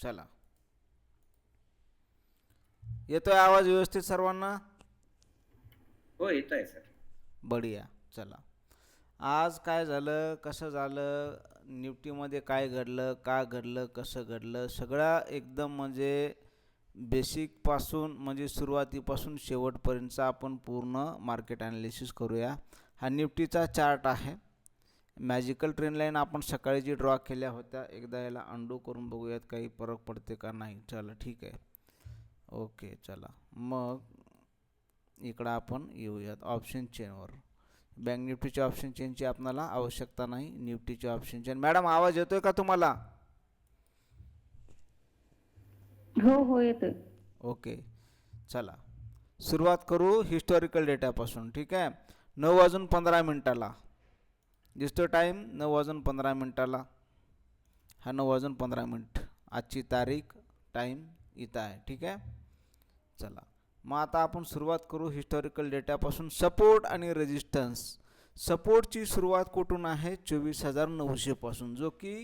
चला. येतोय आवाज व्यवस्थित सर्वांना? हो येत आहे सर. बढिया चला. आज काय झालं कसं झालं निफ्टीमध्ये काय घडलं का घडलं कसं घडलं सगळा एकदम म्हणजे बेसिकपासून म्हणजे सुरुवातीपासून शेवटपर्यंतचा आपण पूर्ण मार्केट ॲनालिसिस करूया. हा निफ्टीचा चार्ट आहे. मॅजिकल ट्रेन लाईन आपण सकाळी जी ड्रॉ केल्या होत्या एकदा याला अंडू करून बघूयात काही फरक पडते का नाही. चला ठीक आहे. ओके चला. मग इकडं आपण येऊयात ऑप्शन चेनवर बँक निफ्टीच्या ऑप्शन चेनची आपल्याला आवश्यकता नाही. निफ्टीच्या ऑप्शन चेन मॅडम आवाज येतोय का तुम्हाला? हो हो येतोय. ओके चला. सुरुवात करू हिस्टॉरिकल डेटापासून ठीक आहे? नऊ वाजून पंधरा मिनटाला. दिसतो टाईम नऊ वाजून पंधरा मिनटाला. हा नऊ वाजून पंधरा मिनिट. आजची तारीख टाईम इथं आहे ठीक आहे? चला. मग आता आपण सुरुवात करू हिस्टॉरिकल डेटापासून सपोर्ट आणि रेजिस्टन्स सपोर्टची सुरुवात कुठून आहे? चोवीस हजार नऊशेपासून जो की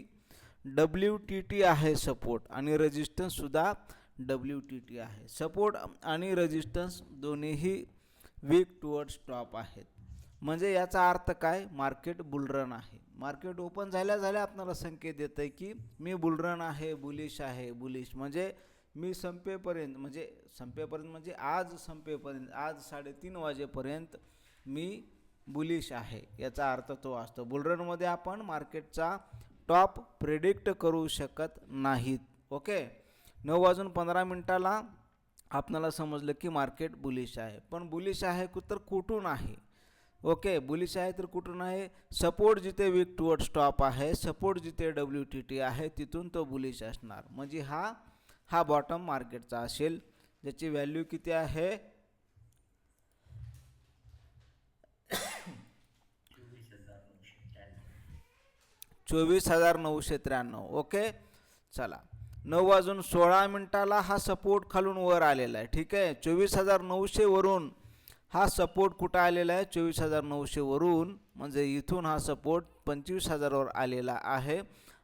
डब्ल्यू टी टी आहे सपोर्ट आणि रेजिस्टन्ससुद्धा डब्ल्यू टी टी आहे. सपोर्ट आणि रेजिस्टन्स दोन्हीही वीक टुवर्ड्स टॉप आहेत. म्हणजे याचा अर्थ काय? मार्केट बुलरन आहे. मार्केट ओपन झाल्या झाल्या आपल्याला संकेत देत आहे की मी बुलरन आहे बुलिश आहे बुलिश. म्हणजे मी संपेपर्यंत म्हणजे संपेपर्यंत म्हणजे आज संपेपर्यंत आज साडेतीन वाजेपर्यंत मी बुलिश आहे. याचा अर्थ तो असतो. बुलरनमध्ये आपण मार्केटचा टॉप प्रेडिक्ट करू शकत नाहीत. ओके? नऊ वाजून पंधरा मिनटाला आपणाला समजलं की मार्केट बुलिश आहे. पण बुलिश आहे कु- तर कुठून आहे? ओके बुलिश आहे तर कुठून आहे? सपोर्ट जिथे वीक टुवर्ड स्टॉप आहे सपोर्ट जिथे डब्ल्यू टी टी आहे तिथून तो बुलिश असणार. म्हणजे हा हा बॉटम मार्केटचा असेल ज्याची व्हॅल्यू किती आहे? चोवीस हजार नऊशे त्र्याण्णव. ओके? चला. नऊ वाजून सोळा मिनिटाला हा सपोर्ट खालून वर आलेला आहे. ठीक आहे? चोवीस हजार नऊशे वरून हा सपोर्ट कुठं आलेला आहे? चोवीस हजार नऊशे वरून म्हणजे इथून हा सपोर्ट पंचवीस हजारावर आलेला आहे.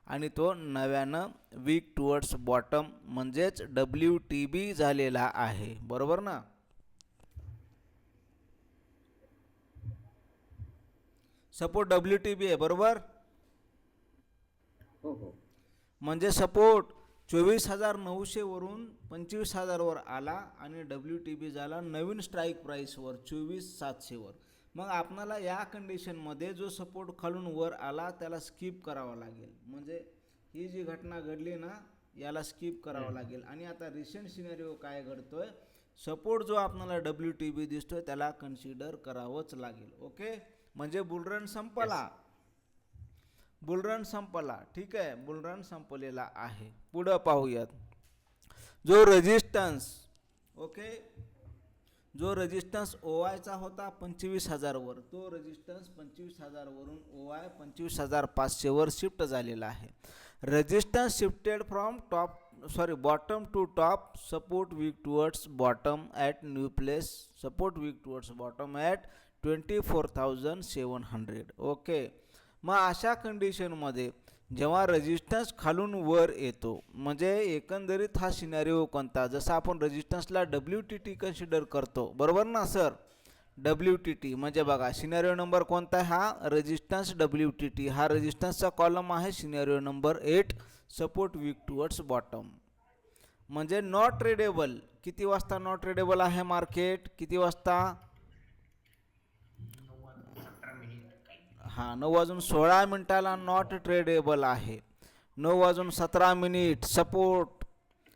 आणि तो नव्यानं वीक टुवर्ड्स बॉटम म्हणजेच डब्ल्यू टी बी झालेला आहे. बरोबर ना? सपोर्ट डब्ल्यू टी बी आहे बरोबर? हो हो. म्हणजे सपोर्ट चोवीस हजार नऊशेवरून पंचवीस हजारवर आला आणि डब्ल्यू टी बी झाला नवीन स्ट्राईक प्राईसवर चोवीस सातशेवर. मग आपणाला या कंडिशनमध्ये जो सपोर्ट खालून वर आला त्याला स्किप करावा लागेल. म्हणजे ही जी घटना घडली ना याला स्किप करावं लागेल. आणि आता रिसेंट सिनेरिओ काय घडतोय? सपोर्ट जो आपल्याला डब्ल्यू टी बी दिसतोय त्याला कन्सिडर करावंच लागेल. ओके म्हणजे बुलरन संपला. बुलरन संपला. ठीक आहे बुलरन संपलेला आहे. पुढं पाहूयात. जो रेजिस्टन्स ओके जो रेजिस्टन्स ओ आयचा होता पंचवीस हजारवर. तो रेजिस्टन्स पंचवीस हजारवरून ओ आय पंचवीस हजार पाचशेवर शिफ्ट झालेला आहे. Resistance shifted from top sorry bottom to top support weak towards bottom at new place support weak towards bottom at twenty four thousand seven hundred okay मग अशा कंडिशनमध्ये जेव्हा रेजिस्टन्स खालून वर येतो म्हणजे एकंदरीत हा सिनारिओ कोणता? जसं आपण रेजिस्टन्सला डब्ल्यू टी टी कन्सिडर करतो बरोबर ना सर डब्ल्यू टी टी म्हणजे बघा सिनारिओ नंबर कोणता आहे? हा रेजिस्टन्स डब्ल्यू टी टी हा रेजिस्टन्सचा कॉलम आहे scenario number eight support weak towards bottom म्हणजे नॉट ट्रेडेबल किती वाजता नॉट ट्रेडेबल आहे मार्केट किती वाजता? हां नऊ वाजून सोळा मिनिटाला नॉट ट्रेडेबल आहे. नऊ वाजून सतरा minute support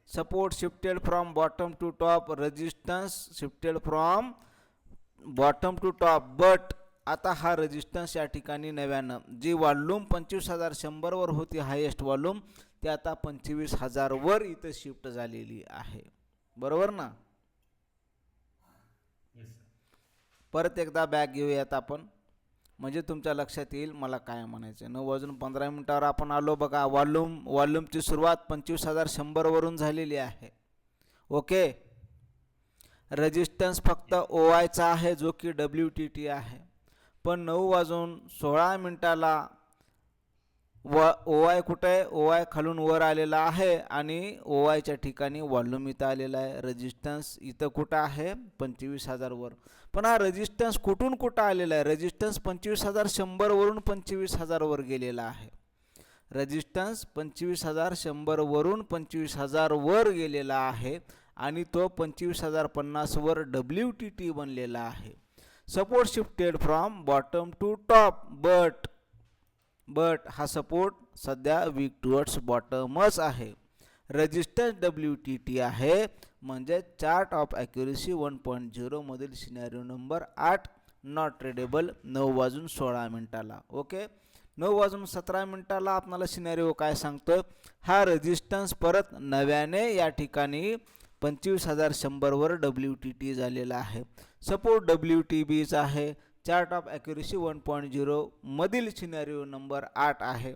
support shifted from bottom to top resistance shifted from bottom to top but आता हा रेजिस्टन्स या ठिकाणी नव्यानं. जी वॉल्यूम पंचवीस हजार शंभरवर होती हायेस्ट वॉल्यूम ती आता पंचवीस हजारवर इथं शिफ्ट झालेली आहे. बरोबर ना? परत एकदा बॅग घेऊयात आपण. म्हणजे तुमच्या लक्षात येईल मला काय म्हणायचं नऊ वाजून पंधरा मिनटावर आपण आलो बघा वॉल्यूम वॉल्यूमची सुरुवात पंचवीस हजार शंभरवरून झालेली आहे. ओके? रेजिस्टन्स फक्त ओ आयचा आहे जो की डब्ल्यू टी टी आहे. पण नऊ वाजून सोळा मिनटाला व ओ आय कुठं? आहे ओ आय खालून वर आलेला आहे आणि ओ आयच्या ठिकाणी वॉल्यूम इथं आलेला आहे. रेजिस्टन्स इथं कुठं आहे? पंचवीस हजारवर पण हा रेजिस्टन्स कुठून कुठं आलेला आहे? रेजिस्टन्स पंचवीस हजार शंभरवरून पंचवीस हजारवर गेलेला आहे. रेजिस्टन्स पंचवीस हजार शंभरवरून पंचवीस हजारवर गेलेला आहे आणि तो पंचवीस हजार पन्नासवर डब्ल्यू टी टी बनलेला आहे. Support shifted from bottom to top but but हा सपोर्ट सध्या वीक टुवर्ड्स बॉटमच आहे. रेजिस्टन्स डब्ल्यू टी टी आहे. म्हणजे chart of accuracy one point झिरोमधील scenario number आठ. नॉट ट्रेडेबल नऊ वाजून सोळा मिनटाला. ओके नऊ वाजून सतरा मिनटाला आपणाला सिनॅरिओ काय सांगतो हा रेजिस्टन्स परत नव्याने या ठिकाणी पंचवीस हजार शंभरवर डब्ल्यू टी टी झालेला आहे. सपोर्ट डब्ल्यू टी बीचा आहे. Chart of accuracy one point झिरोमधील scenario number आठ आहे.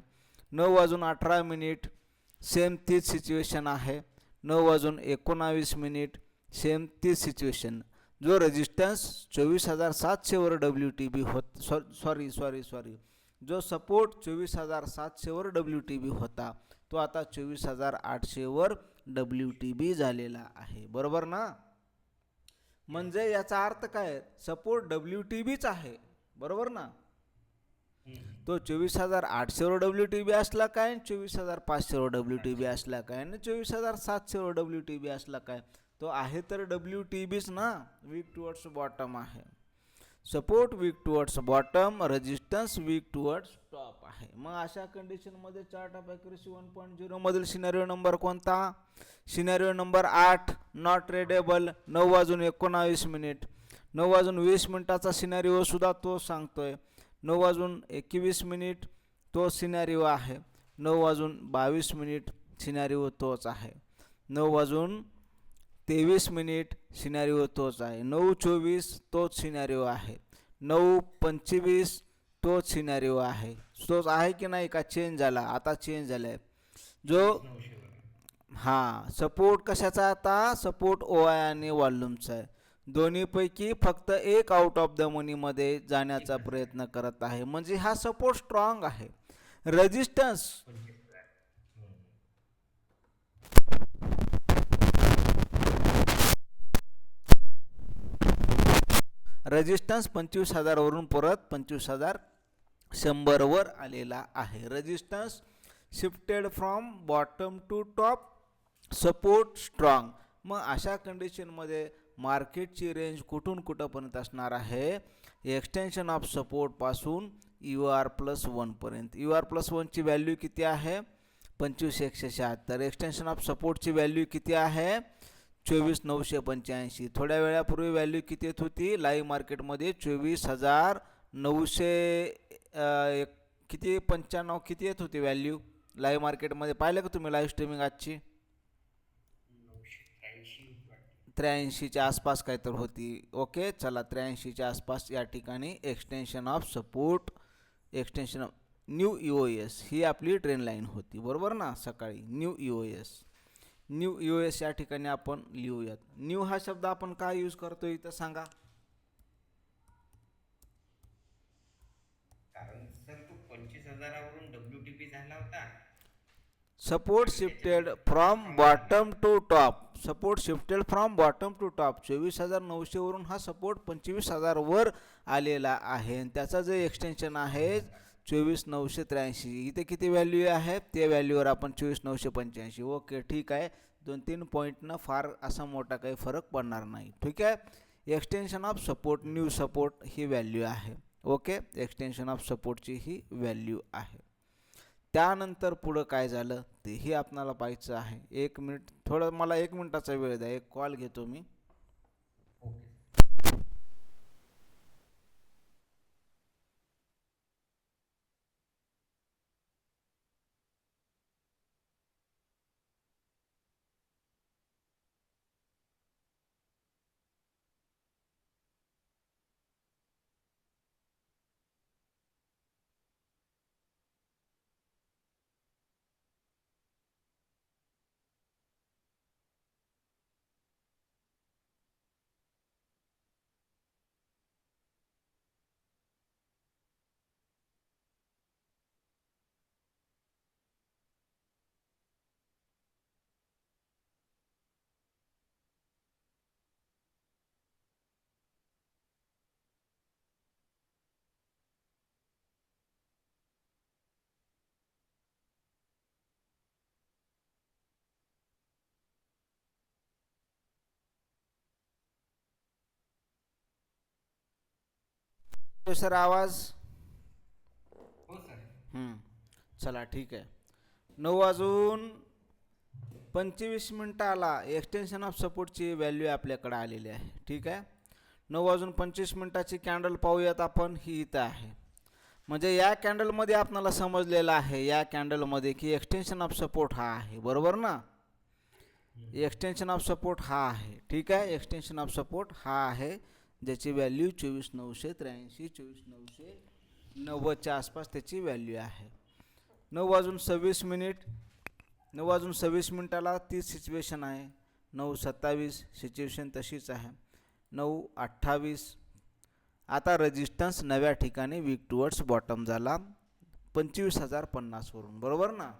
नऊ वाजून अठरा मिनिट सेम तीच सिच्युएशन आहे. नऊ वाजून एकोणावीस मिनिट सेम तीच सिच्युएशन. जो रेजिस्टन्स चोवीस हजार सातशेवर डब्ल्यू टी बी होत सॉ सॉरी सॉरी सॉरी. जो सपोर्ट चोवीस हजार सातशेवर डब्ल्यू टी बी होता तो आता चोवीस हजार आठशेवर डब्ल्यू टी बी झालेला आहे. बरोबर ना? म्हणजे याचा अर्थ काय? सपोर्ट डब्ल्यू टी बीच आहे. बरोबर ना? तो चोवीस हजार आठशेवर डब्ल्यू टी बी असला काय चोवीस हजार पाचशेवर डब्ल्यू टी बी असला काय आणि चोवीस हजार सातशेवर डब्ल्यू टी बी असला काय? तो आहे तर डब्ल्यू टी बीच ना? वीक टुवर्ड्स बॉटम आहे. Support weak towards bottom resistance weak towards top आहे. मग अशा कंडिशनमध्ये chart of accuracy one point झिरोमधील scenario number कोणता? सिनेरिओ नंबर आठ नॉट ट्रेडेबल नऊ वाजून एकोणावीस मिनिट नऊ वाजून वीस मिनिटाचा सिनॅरिओ सुद्धा तो सांगतोय. नऊ वाजून एकवीस मिनिट तो सिनॅरिओ आहे. नऊ वाजून बावीस मिनिट सिनॅरिओ तोच आहे. नऊ वाजून तेवीस मिनिट सिनॅरिओ तोच आहे. नऊ चोवीस तोच सिनॅरिओ आहे. नऊ पंचवीस तोच सिनॅरिओ आहे. तोच आहे की नाही का चेंज झाला? आता चेंज झाला आहे जो हां सपोर्ट कशाचा आता? सपोर्ट ओ आय आणि वॉल्यूमचा आहे. दोन्हीपैकी फक्त एक आउट ऑफ द मनीमध्ये जाण्याचा प्रयत्न करत आहे. म्हणजे हा सपोर्ट स्ट्रॉंग आहे. रेजिस्टन्स रेजिस्टन्स पंचवीस हजारवरून परत पंचवीस हजार शंभरवर आलेला आहे. Resistance shifted from bottom to top support strong मग अशा कंडिशनमध्ये मार्केटची रेंज कुठून कुठंपर्यंत असणार आहे? एक्सटेन्शन ऑफ सपोर्टपासून यू आर प्लस वनपर्यंत यू आर प्लस वनची व्हॅल्यू किती आहे? पंचवीस एकशे शहात्तर. एक्सटेन्शन ऑफ सपोर्टची व्हॅल्यू किती आहे? चोवीस नऊशे पंच्याऐंशी. थोड्या वेळापूर्वी व्हॅल्यू किती येत होती? लाईव्ह मार्केटमध्ये चोवीस हजार नऊशे एक किती? पंच्याण्णव किती येत होती व्हॅल्यू लाईव्ह मार्केटमध्ये पाहिलं का तुम्ही लाईव्ह स्ट्रीमिंग आजची? त्र्याऐंशीच्या आसपास काय तर होती. ओके चला त्र्याऐंशीच्या आसपास या ठिकाणी extension of support extension of new U S ही आपली ट्रेन लाईन होती. बरोबर ना? सकाळी new U S new U S या ठिकाणी आपण लिहूयात. न्यू हा शब्द आपण काय यूज करतो इथं सांगा. Support shifted from bottom to top support shifted from bottom to top चोवीस हजार नऊशेवरून हा सपोर्ट पंचवीस हजारवर आलेला आहे. आणि त्याचा जे एक्सटेन्शन आहे चोवीस नऊशे त्र्याऐंशी. इथे किती व्हॅल्यू आहे? ते व्हॅल्यूवर आपण चोवीस नऊशे पंच्याऐंशी. ओके ठीक आहे. दोन तीन पॉईंटनं फार असा मोठा काही फरक पडणार नाही. ठीक आहे? Extension of support new support he value आहे. ओके? एक्सटेन्शन ऑफ सपोर्टची ही व्हॅल्यू आहे. त्यानंतर पुढं काय झालं? तेही आपणाला पाहायचं आहे. एक मिनिट थोडं मला एक मिनटाचा वेळ द्या. एक कॉल घेतो मी. सर आवाज? हो सर. हं. चला ठीक आहे. नऊ वाजून पंचवीस मिनटाला एक्सटेन्शन ऑफ सपोर्टची व्हॅल्यू आपल्याकडे आलेली आहे. ठीक आहे? नऊ वाजून पंचवीस मिनटाची कॅन्डल पाहूयात आपण. ही इथं आहे. म्हणजे या कॅन्डलमध्ये आपणाला समजलेलं आहे या कॅन्डलमध्ये की एक्सटेन्शन ऑफ सपोर्ट हा आहे. बरोबर ना? एक्सटेन्शन ऑफ सपोर्ट हा आहे. ठीक आहे? एक्सटेन्शन ऑफ सपोर्ट हा आहे. ज्याची व्हॅल्यू चोवीस नऊशे त्र्याऐंशी चोवीस नऊशे नव्वदच्या आसपास त्याची व्हॅल्यू आहे. नऊ वाजून सव्वीस मिनिट नऊ वाजून सव्वीस मिनिटाला तीच सिच्युएशन आहे. नऊ सत्तावीस सिच्युएशन तशीच आहे. नऊ अठ्ठावीस. आता रजिस्टन्स नव्या ठिकाणी वीक टुवर्ड्स बॉटम झाला. पंचवीस हजार पन्नासवरून बरोबर ना?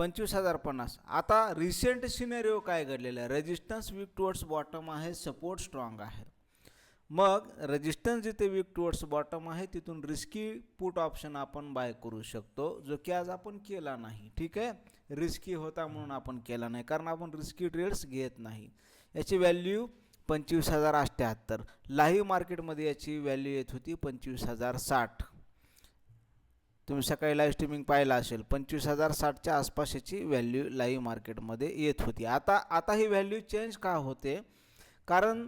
पंचवीस हजार पन्नास. आता रिसेंट सिनेरिओ काय घडलेलं आहे? रेजिस्टन्स वीक टुवर्ड्स बॉटम आहे सपोर्ट स्ट्रॉंग आहे. मग रेजिस्टन्स जिथे वीक टुवर्ड्स बॉटम आहे तिथून रिस्की पुट ऑप्शन आपण बाय करू शकतो जो की आज आपण केला नाही. ठीक आहे? रिस्की होता म्हणून आपण केला नाही कारण आपण रिस्की ट्रेड्स घेत नाही. याची व्हॅल्यू पंचवीस हजार अठ्ठ्याहत्तर लाईव्ह मार्केटमध्ये याची व्हॅल्यू येत होती पंचवीस हजार साठ. तुम्ही सकाळी लाईव्ह स्ट्रीमिंग पाहिला असेल पंचवीस हजार साठच्या आसपास याची व्हॅल्यू लाईव्ह मार्केटमध्ये येत होती. आता आता ही व्हॅल्यू चेंज का होते? कारण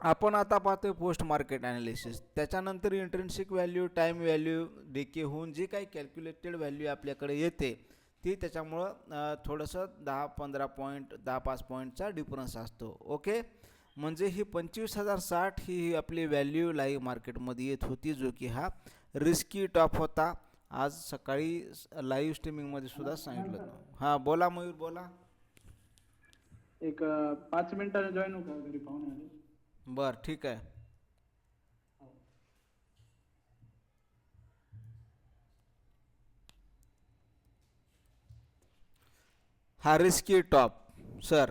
आपण आता पाहतोय पोस्ट मार्केट ॲनालिसिस त्याच्यानंतर intrinsic value time value decay होऊन जी काही कॅल्क्युलेटेड व्हॅल्यू आपल्याकडे येते ती त्याच्यामुळं थोडंसं दहा पंधरा पॉईंट दहा पाच पॉईंटचा डिफरन्स असतो. ओके म्हणजे ही पंचवीस हजार साठ ही आपली व्हॅल्यू लाईव्ह मार्केटमध्ये येत होती जो की हा रिस्की टॉप होता. आज सकाळी लाईव्ह स्ट्रीमिंगमध्ये सुद्धा सांगितलं हां बोला मयूर बोला. एक पाच मिनिटाने जॉईन का घरी पाहुणे आले? बरं ठीक आहे. हा रिस्की टॉप सर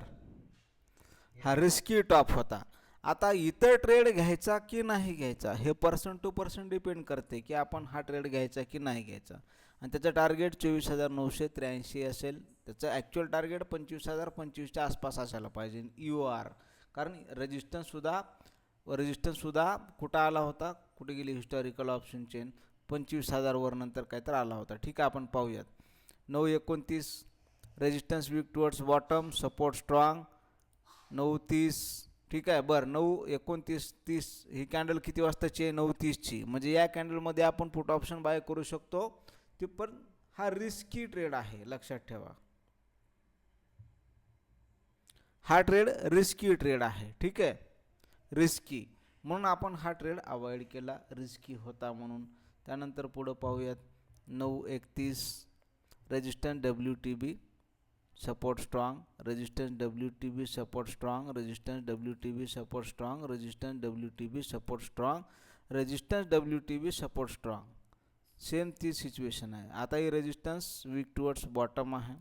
हा रिस्की टॉप होता. आता इतर ट्रेड घ्यायचा की नाही घ्यायचा? हे पर्सन टू पर्सन डिपेंड करते की आपण हा ट्रेड घ्यायचा की नाही घ्यायचा. आणि त्याचं टार्गेट चोवीस हजार नऊशे त्र्याऐंशी असेल त्याचं ॲक्च्युअल टार्गेट पंचवीस हजार पंचवीसच्या आसपास असायला पाहिजे. यू आर कारण रेजिस्टन्ससुद्धा रजिस्टन्ससुद्धा कुठं आला होता? कुठे गेली हिस्टॉरिकल ऑप्शन चेन पंचवीस हजारवर नंतर काय तर आला होता. ठीक आहे आपण पाहूयात. नऊ एकोणतीस resistance weak towards bottom support strong नऊ तीस ठीक आहे बरं. नऊ एकोणतीस तीस ही कॅन्डल किती वाजताची आहे? नऊ तीसची. म्हणजे या कॅन्डलमध्ये आपण पुट ऑप्शन बाय करू शकतो. ते पण हा रिस्की ट्रेड आहे लक्षात ठेवा. हा ट्रेड रिस्की ट्रेड आहे ठीक आहे? रिस्की म्हणून आपण हा ट्रेड अवॉइड केला. रिस्की होता म्हणून. त्यानंतर पुढं पाहूयात. नऊ एकतीस resistance W T B support strong resistance W T B support strong resistance W T B support strong resistance W T B support strong resistance W T B support strong. Same ती situation आहे. आता ही resistance weak towards bottom आहे.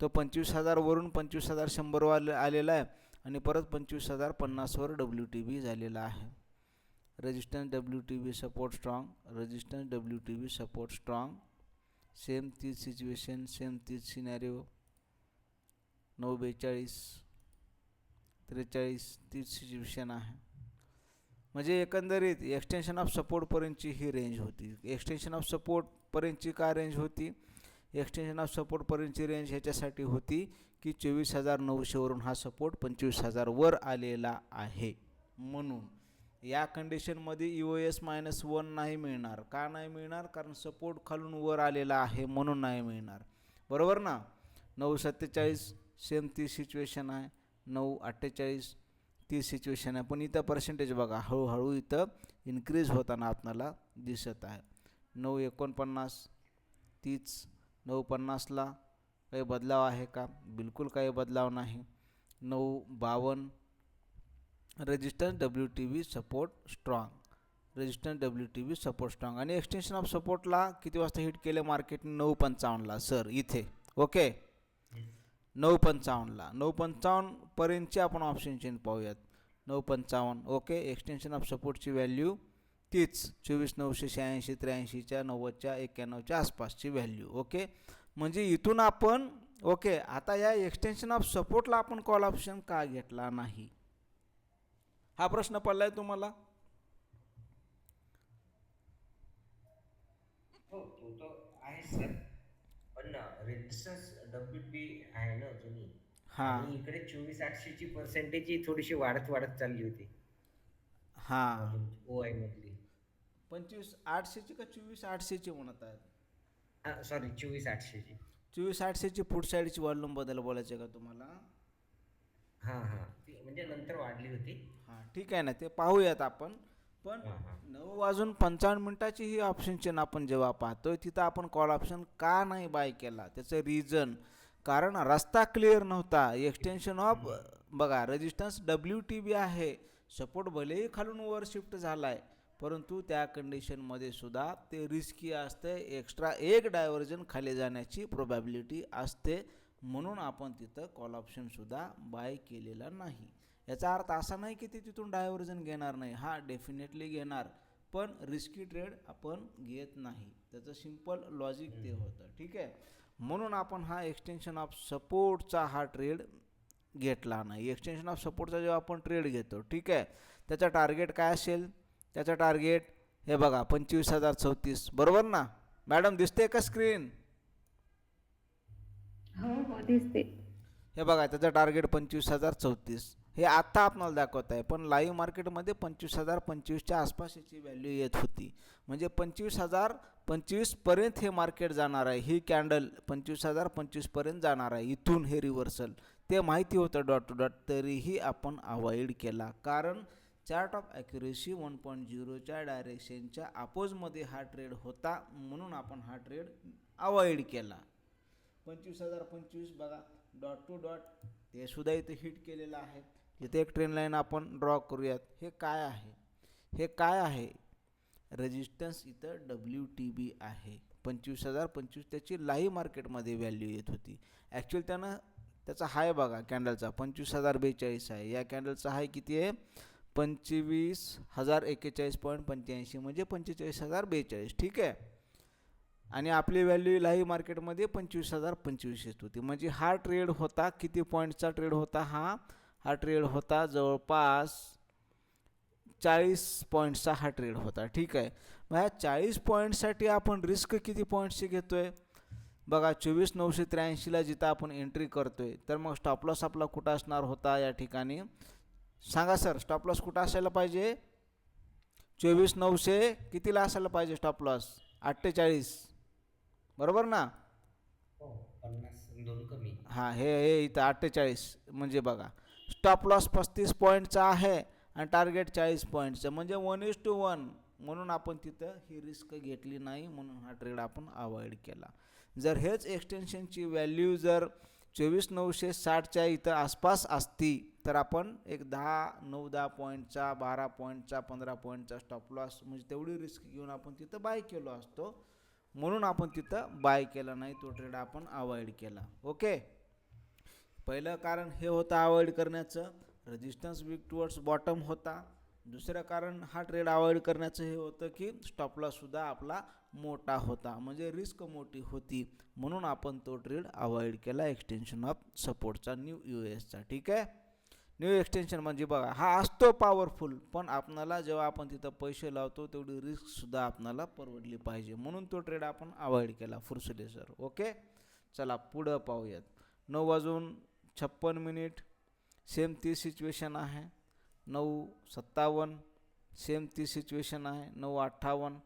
तो पंचवीस हजारवरून पंचवीस हजार शंभरवर आले आलेला आहे आणि परत पंचवीस हजार पन्नासवर डब्ल्यू टी बी झालेला आहे. Resistance W T B support strong resistance W T B support strong. Same तीच सिच्युएशन सेम तीच सिनॅरिओ. नऊ बेचाळीस त्रेचाळीस तीच सिच्युएशन आहे. म्हणजे एकंदरीत एक्सटेन्शन ऑफ सपोर्टपर्यंतची ही रेंज होती. एक्सटेन्शन ऑफ सपोर्टपर्यंतची का रेंज होती? एक्सटेन्शन ऑफ सपोर्टपर्यंतची रेंज ह्याच्यासाठी होती की चोवीस हजार नऊशेवरून हा सपोर्ट पंचवीस हजारवर आलेला आहे. म्हणून या कंडिशनमध्ये यू एस मायनस वन नाही मिळणार. का नाही मिळणार? कारण सपोर्ट खालून वर आलेला आहे म्हणून नाही मिळणार. बरोबर ना? नऊ सत्तेचाळीस सेम ती सिच्युएशन आहे. नऊ अठ्ठेचाळीस ती सिच्युएशन आहे. पण इथं पर्सेंटेज बघा हळूहळू इथं इन्क्रीज होताना आपणाला दिसत आहे. नऊ एकोणपन्नास तीच नऊ पन्नासला काही बदलाव आहे का? बिलकुल काही बदलाव नाही. नऊ बावन्न resistance W T V support strong resistance W T V support strong आणि एक्सटेन्शन ऑफ सपोर्टला किती वाजता हिट केलं मार्केटने नऊ पंचावन्नला. सर इथे. ओके नऊ पंचावन्नला. नऊ पंचावन्नपर्यंतचे आपण ऑप्शन चेंज पाहूयात. नऊ पंचावन्न ओके एक्सटेन्शन ऑफ सपोर्टची व्हॅल्यू तीच. चोवीस नऊशे शहाऐंशी त्र्याऐंशीच्या नव्वदच्या एक्क्याण्णवच्या आसपासची व्हॅल्यू ओके म्हणजे इथून आपण ओके आता या एक्सटेन्शन ऑफ सपोर्टला आपण कॉल ऑप्शन का घेतला नाही? हा प्रश्न पडला आहे तुम्हाला? हो तो तो आहे सर पण uh, रेजिस्टन्स डब्ल्यू पी आहे ना जुनी. हां. आणि इकडे चोवीस आठशेची पर्सेंटेज ही थोडीशी वाढत वाढत चालली होती. हां. ओ आय मधली. पंचवीस आठशेची का चोवीस आठशेची म्हणत आहेत? सॉरी चोवीस आठशेची. चोवीस आठशेची पुढ साईडची वॉल्यूमबद्दल बोलायचं का तुम्हाला? हां हां. ती म्हणजे नंतर वाढली होती. हां ठीक आहे ना. ते पाहूयात आपण. पण नऊ वाजून पंचावन्न मिनिटाची ही ऑप्शन चेन आपण जेव्हा पाहतोय तिथं आपण कॉल ऑप्शन का नाही बाय केला? त्याचं रिझन कारण रस्ता क्लिअर नव्हता. एक्सटेन्शन ऑफ बघा रेजिस्टन्स डब्ल्यू टी बी आहे. सपोर्ट भलेही खालून वर शिफ्ट झाला आहे परंतु त्या कंडिशनमध्ये सुद्धा ते रिस्की असते. एक्स्ट्रा एक डायव्हर्जन खाली जाण्याची प्रोबॅबिलिटी असते. म्हणून आपण तिथं कॉल ऑप्शनसुद्धा बाय केलेला नाही. याचा अर्थ असा नाही की ते तिथून डायव्हर्जन घेणार नाही. हा डेफिनेटली घेणार पण रिस्की ट्रेड आपण घेत नाही. त्याचं सिंपल लॉजिक ते होतं. ठीक आहे? म्हणून आपण हा एक्सटेन्शन ऑफ सपोर्टचा हा ट्रेड घेतला नाही. एक्सटेन्शन ऑफ सपोर्टचा जेव्हा आपण ट्रेड घेतो ठीक आहे? त्याचा टार्गेट काय असेल? त्याचं टार्गेट हे बघा पंचवीस हजार चौतीस. बरोबर ना? मॅडम दिसते का स्क्रीन हो हो दिसते हे बघा त्याचं टार्गेट पंचवीस हजार चौतीस. हे आत्ता आपणाला दाखवत आहे पण लाईव्ह मार्केटमध्ये पंचवीस हजार पंचवीसच्या आसपास याची व्हॅल्यू येत होती. म्हणजे पंचवीस हजार पंचवीसपर्यंत हे मार्केट जाणार आहे. ही कॅन्डल पंचवीस हजार पंचवीसपर्यंत जाणार आहे. इथून हे रिव्हर्सल ते माहिती होतं डॉट टू डॉट तरीही आपण अवॉइड केला. कारण chart of accuracy one point झिरोच्या डायरेक्शनच्या अपोजमध्ये हा ट्रेड होता म्हणून आपण हा ट्रेड अवॉइड केला. पंचवीस हजार पंचवीस बघा डॉट टू डॉट ते सुद्धा इथे हिट केलेलं आहे. इथे एक ट्रेन लाईन आपण ड्रॉ करूयात हे काय आहे? हे काय आहे? रेजिस्टन्स इथं डब्ल्यू टी बी आहे. पंचवीस हजार पंचवीस त्याची लाईव्ह मार्केटमध्ये व्हॅल्यू येत होती. ॲक्च्युअली त्यानं त्याचा हाय बघा कॅन्डलचा पंचवीस हजार बेचाळीस आहे. या कॅन्डलचा हाय किती आहे? पंचवीस हजार एक्केचाळीस पॉईंट पंच्याऐंशी म्हणजे पंचेचाळीस हजार बेचाळीस ठीक आहे? आणि आपली व्हॅल्यू लाईव्ह मार्केटमध्ये पंचवीस हजार पंचवीस येत होती. म्हणजे हा ट्रेड होता किती पॉईंटचा ट्रेड होता? हा हा ट्रेड होता जवळपास चाळीस पॉईंटचा हा ट्रेड होता ठीक आहे. मग ह्या चाळीस पॉईंटसाठी आपण रिस्क किती पॉईंटची घेतो आहे बघा चोवीस नऊशे त्र्याऐंशीला जिथं आपण एंट्री करतो आहे तर मग स्टॉप लॉस आपला कुठं असणार होता या ठिकाणी? सांगा सर स्टॉप लॉस कुठं असायला पाहिजे? चोवीस नऊशे कितीला असायला पाहिजे स्टॉप लॉस अठ्ठेचाळीस. बरोबर ना? हो हां हे हे इथं अठ्ठेचाळीस म्हणजे बघा. स्टॉप लॉस पस्तीस पॉईंटचा आहे आणि टार्गेट चाळीस पॉईंटचं म्हणजे वन इज टू वन म्हणून आपण तिथं ही रिस्क घेतली नाही म्हणून हा ट्रेड आपण अवॉइड केला. जर हेच एक्सटेन्शनची व्हॅल्यू जर चोवीस नऊशे साठच्या इथं आसपास असती तर आपण एक दहा नऊ दहा पॉईंटचा बारा पॉईंटचा पंधरा पॉईंटचा स्टॉप लॉस म्हणजे तेवढी रिस्क घेऊन आपण तिथं बाय केलो असतो. म्हणून आपण तिथं बाय केला नाही तो ट्रेड आपण अवॉइड केला. ओके पहिलं कारण हे होतं अवॉइड करण्याचं रेजिस्टन्स वीक टुवर्ड्स बॉटम होता. दुसरं कारण हा ट्रेड अवॉइड करण्याचं हे होतं की स्टॉपलासुद्धा आपला मोठा होता म्हणजे रिस्क मोठी होती. म्हणून आपण तो ट्रेड अवॉइड केला एक्सटेन्शन ऑफ सपोर्टचा न्यू यू एसचा ठीक आहे? न्यू एक्सटेन्शन म्हणजे बघा हा असतो पॉवरफुल पण आपणाला जेव्हा आपण तिथं पैसे लावतो तेवढी रिस्कसुद्धा आपणाला परवडली पाहिजे. म्हणून तो ट्रेड आपण अवॉइड केला फुरसुले सर ओके? चला पुढं पाहूयात. नऊ वाजून छप्पन मिनिट सेम ती सिच्युएशन आहे. नऊ सत्तावन्न सेम ती सिच्युएशन आहे. नऊ अठ्ठावन्न.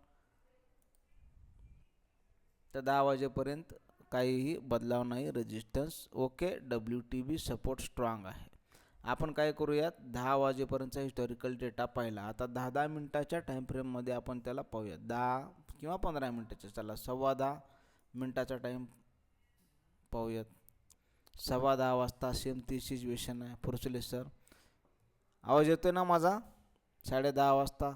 तर दहा वाजेपर्यंत काहीही बदलाव नाही resistance okay W T B support strong आहे. आपण काय करूयात? दहा वाजेपर्यंतचा हिस्टॉरिकल डेटा पाहिला. आता दहा दहा मिनटाच्या टाईम फ्रेममध्ये आपण त्याला पाहूयात. दहा किंवा पंधरा मिनटाच्या चला सव्वा दहा मिनटाचा टाईम पाहूयात. सव्वा दहा वाजता सेम ती सिच्युएशन आहे. फुरसुले सर आवाज येतो आहे ना माझा? साडे दहा वाजता.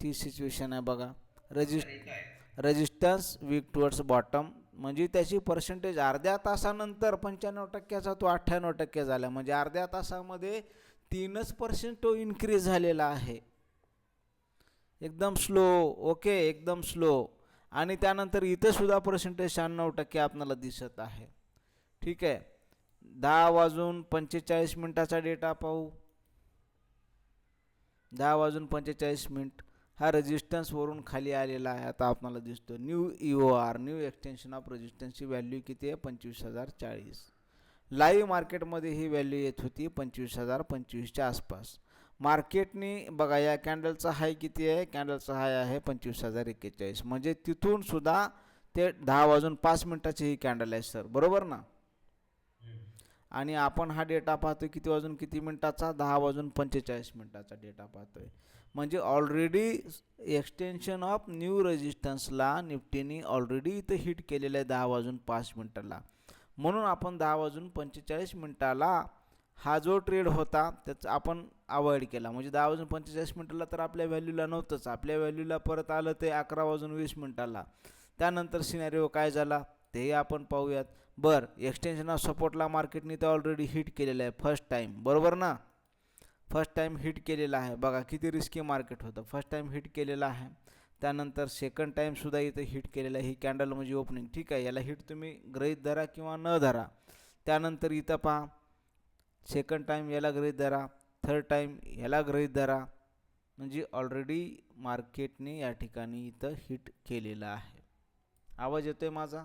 ती सिच्युएशन आहे बघा. Resist resistance weak towards bottom म्हणजे त्याची पर्सेंटेज अर्ध्या तासानंतर पंच्याण्णव टक्क्याचा तो अठ्ठ्याण्णव टक्के झाला. म्हणजे अर्ध्या तासामध्ये तीनच पर्सेंट तो इन्क्रीज झालेला आहे. एकदम स्लो ओके एकदम स्लो आणि त्यानंतर इथं सुद्धा पर्सेंटेज शहाण्णव टक्के आपल्याला दिसत आहे. ठीक आहे? दहा वाजून पंचेचाळीस मिनटाचा डेटा पाहू. दहा वाजून पंचेचाळीस मिनिट. हा रेजिस्टन्सवरून खाली आलेला आहे. आता आपल्याला दिसतो new E O R new extension of रेजिस्टन्सची value किती आहे? पंचवीस हजार चाळीस. लाईव्ह मार्केटमध्ये ही व्हॅल्यू येत होती पंचवीस हजार पंचवीसच्या आसपास. मार्केटनी बघा या कॅन्डलचा हाय किती आहे? कॅन्डलचा हाय आहे पंचवीस हजार एक्केचाळीस. म्हणजे तिथून सुद्धा ते दहा वाजून पाच मिनटाची ही कॅन्डल आहे सर. बरोबर ना? आणि आपण हा डेटा पाहतो किती वाजून किती मिनटाचा? दहा वाजून पंचेचाळीस मिनटाचा डेटा पाहतोय. म्हणजे ऑलरेडी एक्सटेन्शन ऑफ न्यू रेजिस्टन्सला निफ्टीने ऑलरेडी इथं हिट केलेलं आहे दहा वाजून पाच मिनटाला. म्हणून आपण दहा वाजून पंचेचाळीस मिनटाला हा जो ट्रेड होता त्याचा आपण अवॉइड केला. म्हणजे दहा वाजून पंचेचाळीस मिनटाला तर आपल्या व्हॅल्यूला नव्हतंच. आपल्या व्हॅल्यूला परत आलं ते अकरा वाजून वीस मिनटाला. त्यानंतर सिनॅरिओ काय झाला? तेही आपण पाहूयात. बरं एक्सटेन्शन ऑफ सपोर्टला मार्केटने तर ऑलरेडी हिट केलेलं आहे. फर्स्ट टाईम बरोबर ना? फर्स्ट टाईम हिट केलेला आहे. बघा किती रिस्की मार्केट होतं. फर्स्ट टाईम हिट केलेलं आहे. त्यानंतर सेकंड टाईमसुद्धा इथं हिट केलेलं आहे. ही कॅन्डल म्हणजे ओपनिंग ठीक आहे याला हिट तुम्ही गृहीत धरा किंवा न धरा. त्यानंतर इथं पहा. सेकंड टाईम याला गृहीत धरा. थर्ड टाईम याला गृहीत धरा. म्हणजे ऑलरेडी मार्केटने या ठिकाणी इथं हिट केलेलं आहे. आवाज येतो आहे माझा?